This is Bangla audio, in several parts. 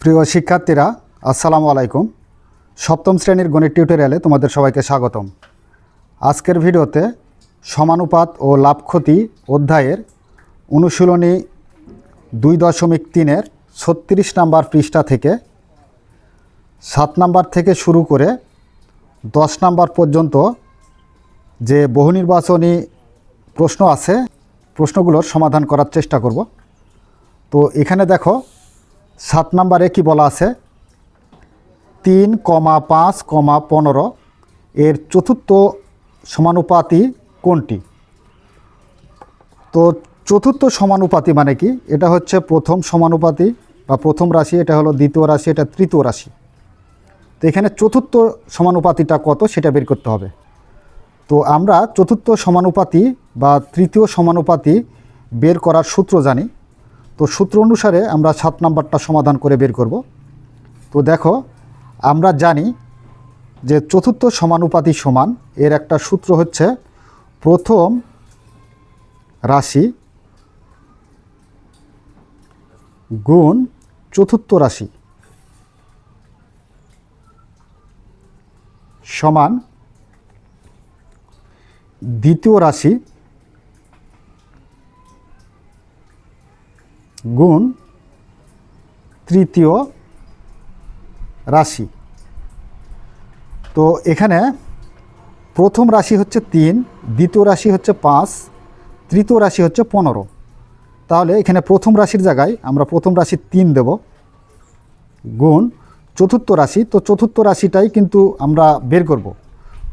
প্রিয় শিক্ষার্থীরা, আসসালামু আলাইকুম। সপ্তম শ্রেণির গণিত টিউটোরিয়ালে তোমাদের সবাইকে স্বাগতম। আজকের ভিডিওতে সমানুপাত ও লাভ ক্ষতি অধ্যায়ের অনুশীলনী দুই দশমিক তিনের ছত্রিশ নাম্বার পৃষ্ঠা থেকে সাত নাম্বার থেকে শুরু করে দশ নাম্বার পর্যন্ত যে বহু নির্বাচনী প্রশ্ন আছে, প্রশ্নগুলোর সমাধান করার চেষ্টা করব। তো এখানে দেখো সাত নাম্বারে কি বলা আছে? তিন কমা পাঁচ কমা পনেরো। এর চতুর্থ সমানুপাতি কোনটি? তো চতুর্থ সমানুপাতি মানে কি? এটা হচ্ছে প্রথম সমানুপাতি বা প্রথম রাশি, এটা হলো দ্বিতীয় রাশি, এটা তৃতীয় রাশি। তো এখানে চতুর্থ সমানুপাতিটা কত সেটা বের করতে হবে। তো আমরা চতুর্থ সমানুপাতি বা তৃতীয় সমানুপাতি বের করার সূত্র জানি। তো সূত্র অনুসারে আমরা সাত নাম্বারটা সমাধান করে বের করব। তো দেখো, আমরা জানি যে চতুর্থ সমানুপাতি সমান, এর একটা সূত্র হচ্ছে প্রথম রাশি গুণ চতুর্থ রাশি সমান দ্বিতীয় রাশি গুণ তৃতীয় রাশি। তো এখানে প্রথম রাশি হচ্ছে তিন, দ্বিতীয় রাশি হচ্ছে পাঁচ, তৃতীয় রাশি হচ্ছে পনেরো। তাহলে এখানে প্রথম রাশির জায়গায় আমরা প্রথম রাশি তিন দেব। গুণ চতুর্থ রাশি, তো চতুর্থ রাশিটাই কিন্তু আমরা বের করব।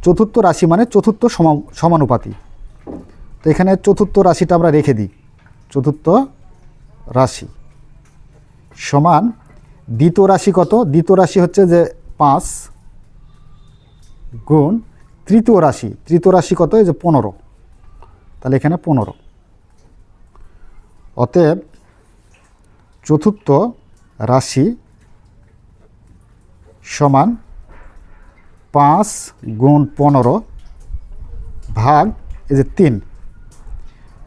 চতুর্থ রাশি মানে চতুর্থ সমা- সমানুপাতি। তো এখানে চতুর্থ রাশিটা আমরা রেখে দিই। চতুর্থ রাশি সমান দ্বিতীয় রাশি কত? দ্বিতীয় রাশি হচ্ছে যে পাঁচ গুণ তৃতীয় রাশি। তৃতীয় রাশি কত? এই যে পনেরো। তাহলে এখানে পনেরো। অতএব চতুর্থ রাশি সমান পাঁচ গুণ পনেরো ভাগ এই যে তিন।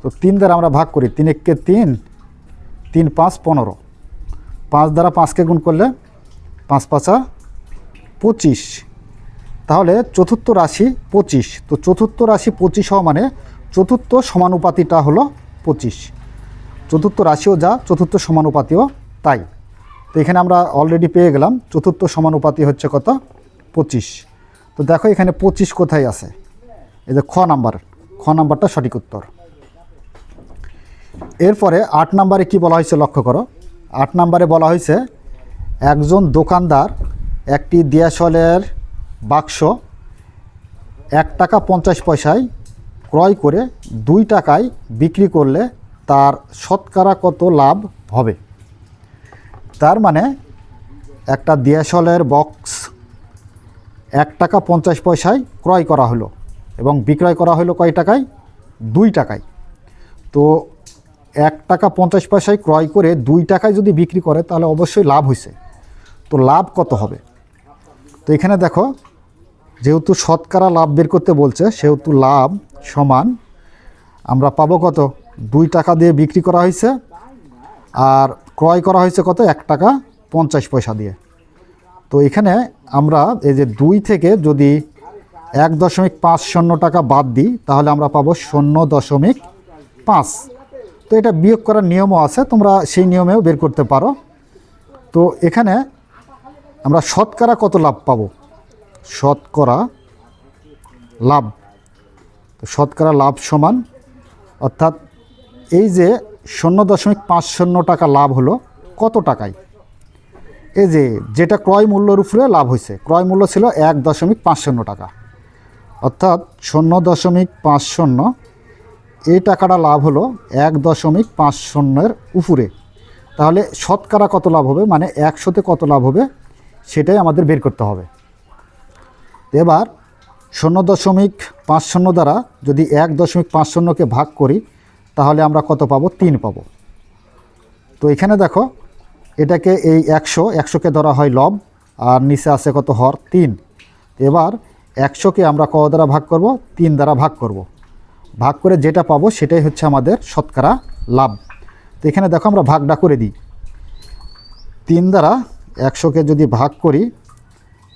তো তিন দ্বারা আমরা ভাগ করি। তিন এককে তিন তিন পাঁচ পনেরো। পাঁচ দ্বারা পাঁচকে গুণ করলে পাঁচ পাঁচা পঁচিশ। তাহলে চতুর্থ রাশি পঁচিশ। তো চতুর্থ রাশি পঁচিশ হওয়া মানে চতুর্থ সমানুপাতিটা হলো পঁচিশ। চতুর্থ রাশিও যা, চতুর্থ সমানুপাতিও তাই। তো এখানে আমরা অলরেডি পেয়ে গেলাম, চতুর্থ সমানুপাতি হচ্ছে কত? পঁচিশ। তো দেখো এখানে পঁচিশ কোথায় আছে? এই যে খ নাম্বার। খ নাম্বারটা সঠিক উত্তর। এরপরে আট নাম্বারে কি বলা হয়েছে লক্ষ্য করো? আট নাম্বারে বলা হয়েছে, একজন দোকানদার একটি দিয়াশলের বাক্স এক টাকা পঞ্চাশ পয়সায় ক্রয় করে দুই টাকায় বিক্রি করলে তার শতকরা কত লাভ হবে? তার মানে একটা দিয়াশলের বক্স এক টাকা পঞ্চাশ পয়সায় ক্রয় করা হলো এবং বিক্রয় করা হলো কয় টাকায়? দুই টাকায়। তো এক টাকা পঞ্চাশ পয়সায় ক্রয় করে দুই টাকায় যদি বিক্রি করে, তাহলে অবশ্যই লাভ হয়েছে তো লাভ কত হবে? তো এখানে দেখো, যেহেতু শতকরা লাভ বের করতে বলছে, সেহেতু লাভ সমান, আমরা পাবো কত? দুই টাকা দিয়ে বিক্রি করা হয়েছে আর ক্রয় করা হয়েছে কত? এক টাকা পঞ্চাশ পয়সা দিয়ে। তো এখানে আমরা এই যে দুই থেকে যদি এক দশমিক পাঁচ শূন্য টাকা বাদ দিই, তাহলে আমরা পাবো শূন্য দশমিক পাঁচ। তো এটা বিয়োগ করার নিয়মও আছে, তোমরা সেই নিয়মেও বের করতে পারো। তো এখানে আমরা শতকরা কত লাভ পাবো? শতকরা লাভ। তো শতকরা লাভ সমান, অর্থাৎ এই যে শূন্য দশমিক পাঁচ শূন্য টাকা লাভ হলো, কত টাকায়? এই যে যেটা ক্রয় মূল্যর উপরে লাভ হয়েছে, ক্রয় মূল্য ছিল এক দশমিক পাঁচ শূন্য টাকা। অর্থাৎ শূন্য দশমিক পাঁচ শূন্য এই টাকাটা লাভ হলো এক দশমিক পাঁচ শূন্যের উপরে। তাহলে শতকরা কত লাভ হবে? মানে একশোতে কত লাভ হবে? সেটাই আমাদের বের করতে হবে। এবার শূন্য দশমিক পাঁচ শূন্য দ্বারা যদি এক দশমিক পাঁচ শূন্যকে ভাগ করি, তাহলে আমরা কত পাবো? তিন পাবো। তো এখানে দেখো, এটাকে এই একশো, একশোকে ধরা হয় লব, আর নিচে আছে কত হর? তিন। এবার একশোকে আমরা ক দ্বারা ভাগ করব? তিন দ্বারা ভাগ করব। ভাগ করে যেটা পাবো সেটাই হচ্ছে আমাদের শতকরা লাভ। তো এখানে দেখো আমরা ভাগটা করে দিই। তিন দ্বারা একশোকে যদি ভাগ করি,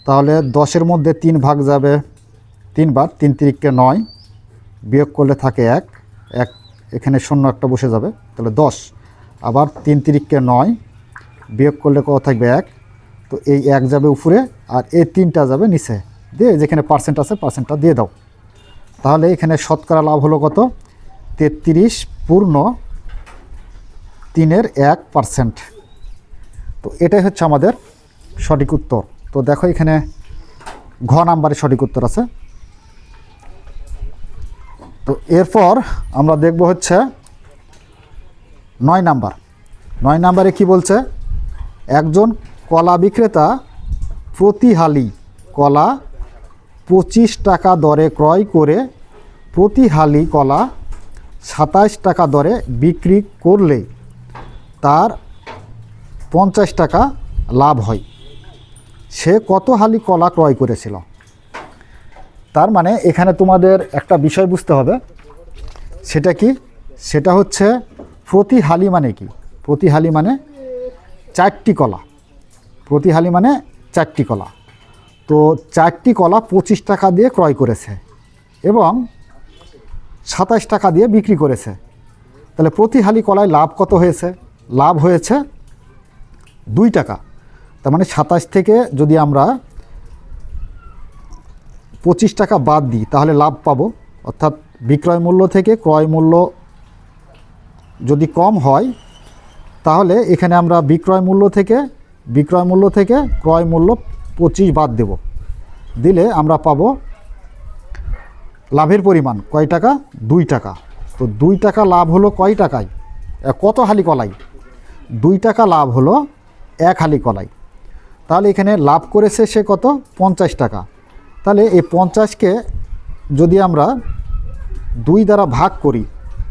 তাহলে দশের মধ্যে তিন ভাগ যাবে তিনবার তিন তিরিককে নয়, বিয়োগ করলে থাকে এক এক এখানে শূন্য একটা বসে যাবে, তাহলে দশ। আবার তিন তিরিককে নয়, বিয়োগ করলে কত থাকবে এক? তো এই এক যাবে উপরে আর এই তিনটা যাবে নিচে। দিয়ে যেখানে পার্সেন্ট আছে পার্সেন্টটা দিয়ে দাও। তাহলে এখানে শতকরা লাভ হলো কত? তেত্রিশ পূর্ণ তিনের এক পার্সেন্ট। তো এটাই হচ্ছে আমাদের সঠিক উত্তর। তো দেখো এখানে ঘ নাম্বারে সঠিক উত্তর আছে। তো এরপর আমরা দেখব হচ্ছে নয় নাম্বার। নয় নাম্বারে কি বলছে? একজন কলা বিক্রেতা প্রতি হালি কলা পঁচিশ টাকা দরে ক্রয় করে প্রতি হালি কলা সাতাশ টাকা দরে বিক্রি করলে তার পঞ্চাশ টাকা লাভ হয়। সে কত হালি কলা ক্রয় করেছিল? তার মানে এখানে তোমাদের একটা বিষয় বুঝতে হবে। সেটা কি? সেটা হচ্ছে প্রতি হালি মানে কি? প্রতি হালি মানে চারটি কলা। প্রতি হালি মানে চারটি কলা। তো চারটি কলা পঁচিশ টাকা দিয়ে ক্রয় করেছে এবং সাতাশ টাকা দিয়ে বিক্রি করেছে। তাহলে প্রতি হালি কলায় লাভ কত হয়েছে? লাভ হয়েছে দুই টাকা। তার মানে সাতাশ থেকে যদি আমরা পঁচিশ টাকা বাদ দিই, তাহলে লাভ পাবো। অর্থাৎ বিক্রয় মূল্য থেকে ক্রয় মূল্য যদি কম হয়, তাহলে এখানে আমরা বিক্রয় মূল্য থেকে, বিক্রয় মূল্য থেকে ক্রয় মূল্য পঁচিশ বাদ দেব। দিলে আমরা পাবো লাভের পরিমাণ কয় টাকা? দুই টাকা। তো দুই টাকা লাভ হলো কয় টাকায়? কত হালি কলাই? দুই টাকা লাভ হলো এক হালি কলাই। তাহলে এখানে লাভ করেছে সে কত? পঞ্চাশ টাকা। তাহলে এই পঞ্চাশকে যদি আমরা দুই দ্বারা ভাগ করি,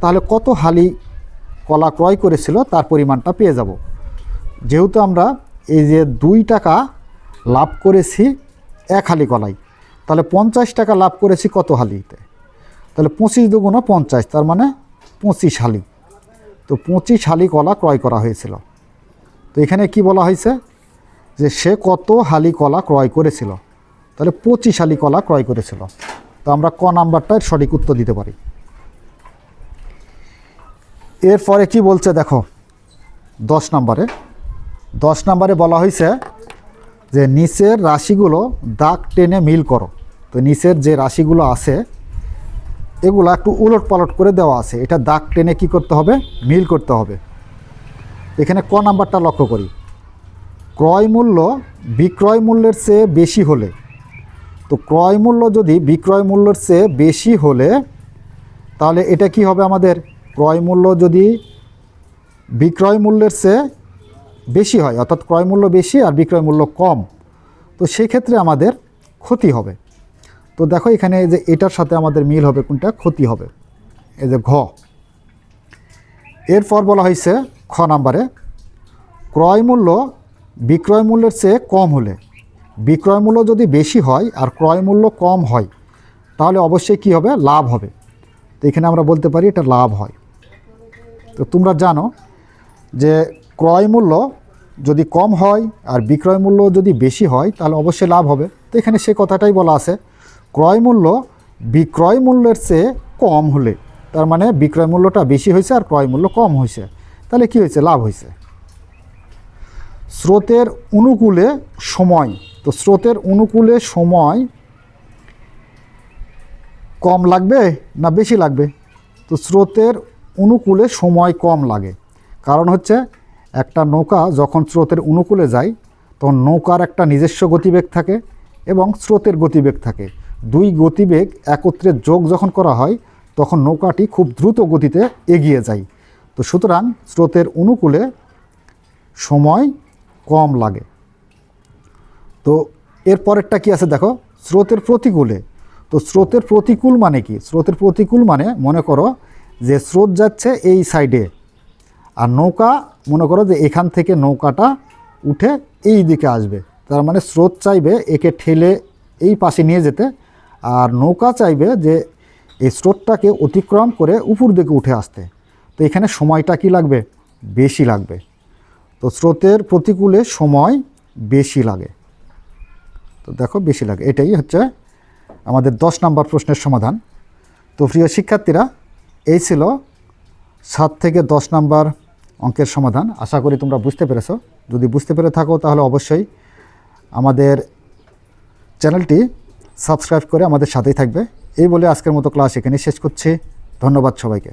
তাহলে কত হালি কলা ক্রয় করেছিল? তার পরিমাণটা পেয়ে যাব। যেহেতু আমরা এই যে দুই টাকা লাভ করেছি এক হালি কলাই তাহলে পঞ্চাশ টাকা লাভ করেছি কত হালিতে? তাহলে পঁচিশ দুগুণ পঞ্চাশ, তার মানে পঁচিশ হালি। তো পঁচিশ হালি কলা ক্রয় করা হয়েছিল। তো এখানে কি বলা হয়েছে? যে সে কত হালি কলা ক্রয় করেছিল। তাহলে পঁচিশ হালি কলা ক্রয় করেছিল। তো আমরা ক নাম্বারটার সঠিক উত্তর দিতে পারি। এরপরে কি বলছে দেখো, দশ নম্বরে। দশ নম্বরে বলা হয়েছে যে নিচের রাশিগুলো দাগ টেনে মিল করো। তো নিচের যে রাশিগুলো আছে, এগুলো একটু উলট পালট করে দেওয়া আছে। এটা দাগ টেনে কি করতে হবে? মিল করতে হবে। এখানে ক নাম্বারটা লক্ষ্য করি। ক্রয় মূল্য বিক্রয় মূল্যের চেয়ে বেশি হলে, তো ক্রয় মূল্য যদি বিক্রয় মূল্যের চেয়ে বেশি হলে, তাহলে এটা কি হবে আমাদের? ক্রয় মূল্য যদি বিক্রয় মূল্যের চেয়ে বেশি হয়, অর্থাৎ ক্রয় মূল্য বেশি আর বিক্রয় মূল্য কম। তো সেই ক্ষেত্রে আমাদের ক্ষতি হবে। তো দেখো এখানে যে এটার সাথে আমাদের মিল হবে কোনটা? ক্ষতি হবে। এই যে ঘ। এরপর বলা হয়েছে খ নাম্বারে, ক্রয় মূল্য বিক্রয় মূল্যের চেয়ে কম হলে, বিক্রয় মূল্য যদি বেশি হয় আর ক্রয় মূল্য কম হয়, তাহলে অবশ্যই কি হবে? লাভ হবে। তো এখানে আমরা বলতে পারি এটা লাভ হয়। তো তোমরা জানো যে ক্রয় মূল্য যদি কম হয় আর বিক্রয় মূল্য যদি বেশি হয়, তাহলে অবশ্যই লাভ হবে। তো এখানে সে কথাটাই বলা আছে, ক্রয় মূল্য বিক্রয় মূল্যের চেয়ে কম হলে, তার মানে বিক্রয় মূল্যটা বেশি হয়েছে আর ক্রয় মূল্য কম হয়েছে, তাহলে কি হয়েছে? লাভ হয়েছে। স্রোতের অনুকূলে সময়, তো স্রোতের অনুকূলে সময় কম লাগবে না বেশি লাগবে? তো স্রোতের অনুকূলে সময় কম লাগে। কারণ হচ্ছে একটা নৌকা যখন স্রোতের অনুকূলে যায়, তখন নৌকার একটা নিজস্ব গতিবেগ থাকে এবং স্রোতের গতিবেগ থাকে। দুই গতিবেগ একত্রে যোগ যখন করা হয়, তখন নৌকাটি খুব দ্রুত গতিতে এগিয়ে যায়। তো সুতরাং স্রোতের অনুকূলে সময় কম লাগে। তো এর পরেরটা কি আছে দেখো? স্রোতের প্রতিকূলে। তো স্রোতের প্রতিকূল মানে কি? স্রোতের প্রতিকূল মানে মনে করো যে স্রোত যাচ্ছে এই সাইডে আর নৌকা, মনে করো যে এখান থেকে নৌকাটা উঠে এই দিকে আসবে। তার মানে স্রোত চাইবে একে ঠেলে এই পাশে নিয়ে যেতে, আর নৌকা চাইবে যে এই স্রোতটাকে অতিক্রম করে উপর দিকে উঠে আসতে। তো এখানে সময়টা কি লাগবে? বেশি লাগবে। তো স্রোতের প্রতিকূলে সময় বেশি লাগে। তো দেখো বেশি লাগে। এটাই হচ্ছে আমাদের দশ নম্বর প্রশ্নের সমাধান। তো প্রিয় শিক্ষার্থীরা, এই ছিল সাত থেকে দশ নম্বর অঙ্কের সমাধান। আশা করি তোমরা বুঝতে পেরেছ। যদি বুঝতে পেরে থাকো, তাহলে অবশ্যই আমাদের চ্যানেলটি সাবস্ক্রাইব করে আমাদের সাথেই থাকবে। এই বলে আজকের মতো ক্লাস এখানে শেষ করছি। ধন্যবাদ সবাইকে।